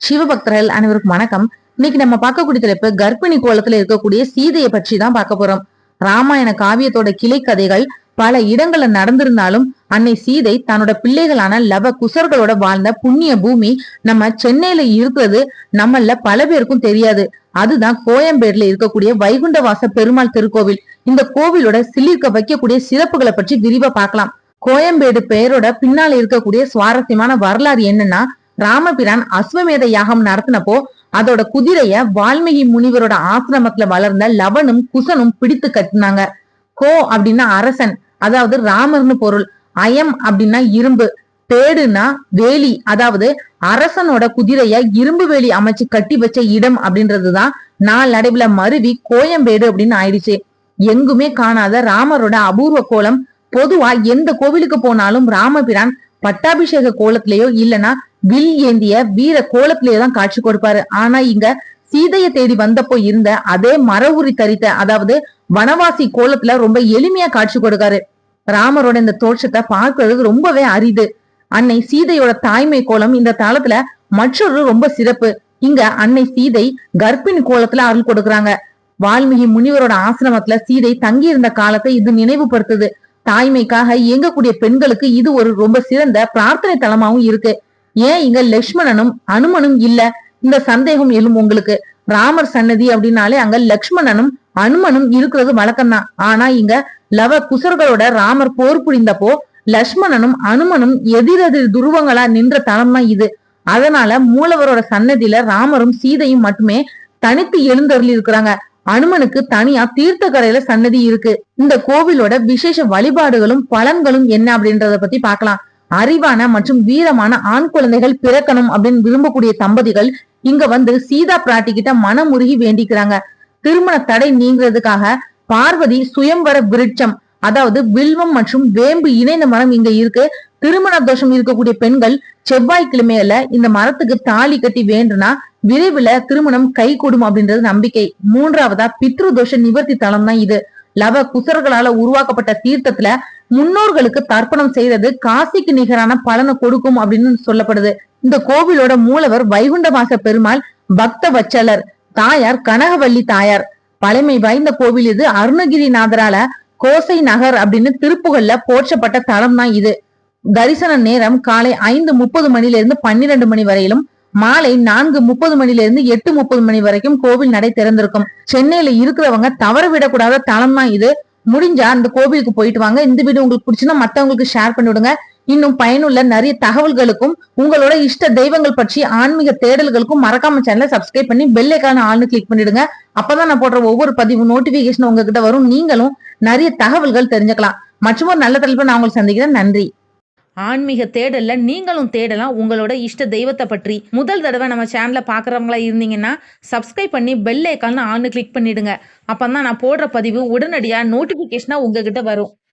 சிவபக்தர்கள் அனைவருக்கும் வணக்கம். இன்னைக்கு நம்ம பார்க்கக்கூடிய தலைப்பு கர்ப்பிணி கோலத்துல இருக்கக்கூடிய சீதையை பற்றி தான் பார்க்க போறோம். ராமாயண காவியத்தோட கிளை கதைகள் பல இடங்கள்ல நடந்திருந்தாலும் அன்னை சீதை தன்னோட பிள்ளைகளான லவ குசர்களோட வாழ்ந்த புண்ணிய பூமி நம்ம சென்னையில இருக்கிறது நம்மள பல பேருக்கும் தெரியாது. அதுதான் கோயம்பேடுல இருக்கக்கூடிய வைகுண்டவாச பெருமாள் திருக்கோவில். இந்த கோவிலோட சிலிர்க்க வைக்கக்கூடிய சிறப்புகளை பற்றி விரிவா பார்க்கலாம். கோயம்பேடு பெயரோட பின்னால இருக்கக்கூடிய சுவாரஸ்யமான வரலாறு என்னன்னா ராமபிரான் அஸ்வமேத யாகம் நடத்தினப்போ அதோட குதிரைய வால்மீகி முனிவரோட ஆசிரமத்துல வளர்ந்த லவனும் குசனும் பிடித்து கட்டினாங்க. கோ அப்படின்னா அரசன் அதாவது ராமர்னு பொருள். அயம் அப்படின்னா இரும்பு. பேடுனா வேலி அதாவது அரசனோட குதிரைய இரும்பு வேலி அமைச்சு கட்டி வச்ச இடம் அப்படின்றதுதான் நாளடைவுல மருவி கோயம்பேடு அப்படின்னு ஆயிடுச்சு. எங்குமே காணாத ராமரோட அபூர்வ கோலம். பொதுவா எந்த கோவிலுக்கு போனாலும் ராமபிரான் பட்டாபிஷேக கோலத்திலேயோ இல்லனா வில் ஏந்திய வீர கோலத்திலேயோ தான் காட்சி கொடுப்பாரு. ஆனா இங்க சீதையை தேடி வந்தப்போ இருந்த அதே மரவுரி தரித்த அதாவது வனவாசி கோலத்துல ரொம்ப எளிமையா காட்சி கொடுக்காரு. ராமரோட இந்த தோற்றத்தை பார்க்கறது ரொம்பவே அரிது. அன்னை சீதையோட தாய்மை கோலம் இந்த தளத்துல மற்றொரு ரொம்ப சிறப்பு. இங்க அன்னை சீதை கர்ப்பிணி கோலத்துல அருள் கொடுக்கறாங்க. வால்மீகி முனிவரோட ஆசிரமத்துல சீதை தங்கி இருந்த காலத்தை இது நினைவுபடுத்துது. தாய்மைக்காக இயங்கக்கூடிய பெண்களுக்கு இது ஒரு ரொம்ப சிறந்த பிரார்த்தனை தலமாவும் இருக்கு. ஏன் இங்க லக்ஷ்மணனும் அனுமனும் இல்ல? இந்த சந்தேகம் எழும் உங்களுக்கு. ராமர் சன்னதி அப்படின்னாலே அங்க லக்ஷ்மணனும் அனுமனும் இருக்கிறது வழக்கம்தான். ஆனா இங்க லவ குசர்களோட ராமர் போர் புரிந்தப்போ லக்ஷ்மணனும் அனுமனும் எதிரெதிர் துருவங்களா நின்ற தலம் இது. அதனால மூலவரோட சன்னதியில ராமரும் சீதையும் மட்டுமே தனித்து எழுந்தருளி இருக்கிறாங்க. அனுமனுக்கு தனியா தீர்த்த கரையில சன்னதி இருக்கு. இந்த கோவிலோட விசேஷ வழிபாடுகளும் பலன்களும் என்ன அப்படின்றத பத்தி பாக்கலாம் அறிவான மற்றும் வீரமான ஆண் குழந்தைகள் பிறக்கணும் அப்படின்னு விரும்பக்கூடிய தம்பதிகள் இங்க வந்து சீதா பிராட்டி கிட்ட மனமுருகி வேண்டிக்கிறாங்க. திருமண தடை நீங்கிறதுக்காக பார்வதி சுயம்பர விருட்சம் அதாவது வில்வம் மற்றும் வேம்பு இணைந்த மரம் இங்க இருக்கு. திருமண தோஷம் இருக்கக்கூடிய பெண்கள் செவ்வாய்க்கிழமையில இந்த மரத்துக்கு தாலி கட்டி வேண்டுனா விரைவில் திருமணம் கை கூடும் அப்படின்றது நம்பிக்கை. மூன்றாவதா பித்ரு தோஷ நிவர்த்தி தலம் தான் இது. லவ குசர்களால உருவாக்கப்பட்ட தீர்த்தத்துல முன்னோர்களுக்கு தர்ப்பணம் செய்யறது காசிக்கு நிகரான பலனை கொடுக்கும் அப்படின்னு சொல்லப்படுது. இந்த கோவிலோட மூலவர் வைகுண்டவாச பெருமாள் பக்த வச்சலர் தாயார் கனகவல்லி தாயார். பழமை வாய்ந்த கோவில் இது. அருணகிரிநாதரால கோசை நகர் அப்படின்னு திருப்புகள்ல போற்றப்பட்ட தலம் தான் இது. தரிசன நேரம் காலை ஐந்து முப்பது மணில இருந்து பன்னிரண்டு மணி வரையிலும் மாலை நான்கு முப்பது மணில இருந்து எட்டு முப்பது மணி வரைக்கும் கோவில் நடை திறந்திருக்கும். சென்னையில இருக்கிறவங்க தவற விடக்கூடாத தளமா இது. முடிஞ்சா அந்த கோவிலுக்கு போயிட்டு வாங்க. இந்த வீடியோ உங்களுக்கு பிடிச்சுன்னா மத்தவங்களுக்கு ஷேர் பண்ணி விடுங்க. இன்னும் பயனுள்ள நிறைய தகவல்களுக்கும் உங்களோட இஷ்ட தெய்வங்கள் பற்றி ஆன்மீக தேடல்களுக்கும் மறக்காம சேனலை சப்ஸ்கிரைப் பண்ணி பெல் ஐக்கான ஆள்னு கிளிக் பண்ணிடுங்க. அப்பதான் நான் போடுற ஒவ்வொரு பதிவு நோட்டிபிகேஷன் உங்ககிட்ட வரும். நீங்களும் நிறைய தகவல்கள் தெரிஞ்சுக்கலாம். மற்றும் ஒரு நல்ல தலைப்பு நான் உங்களுக்கு சந்திக்கிறேன். நன்றி. ஆன்மீக தேடல்ல நீங்களும் தேடலாம். உங்களோட இஷ்ட தெய்வத்தை பற்றி. முதல் தடவை நம்ம சேனலை பார்க்குறவங்களா இருந்தீங்கன்னா சப்ஸ்கிரைப் பண்ணி பெல் ஐக்கான்னு ஆன்னு கிளிக் பண்ணிடுங்க. அப்போ தான் நான் போடுற பதிவு உடனடியாக நோட்டிஃபிகேஷனாக உங்ககிட்ட வரும்.